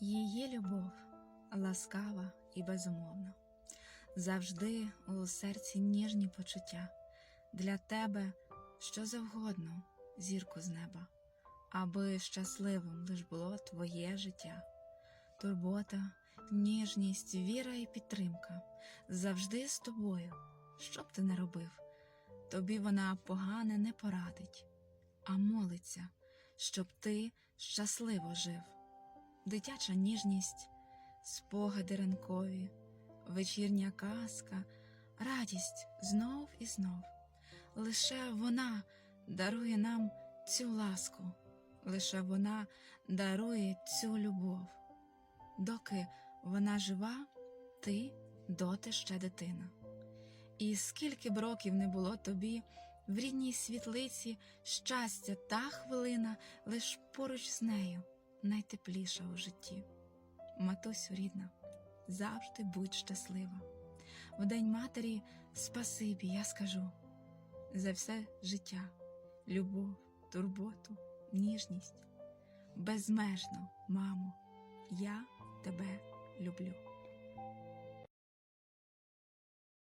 Її любов ласкава і безумовна, завжди у серці ніжні почуття. Для тебе що завгодно, зірку з неба, аби щасливим лиш було твоє життя. Турбота, ніжність, віра і підтримка завжди з тобою, що б ти не робив, тобі вона погане не порадить, а молиться, щоб ти щасливо жив. Дитяча ніжність, спогади ранкові, вечірня казка, радість знов і знов. Лише вона дарує нам цю ласку, лише вона дарує цю любов. Доки вона жива, ти доти ще дитина. І скільки б років не було тобі, в рідній світлиці щастя та хвилина лиш поруч з нею найтепліша у житті. Матусю рідна, завжди будь щаслива. В День матері спасибі, я скажу за все життя, любов, турботу, ніжність. Безмежно, мамо, я тебе люблю.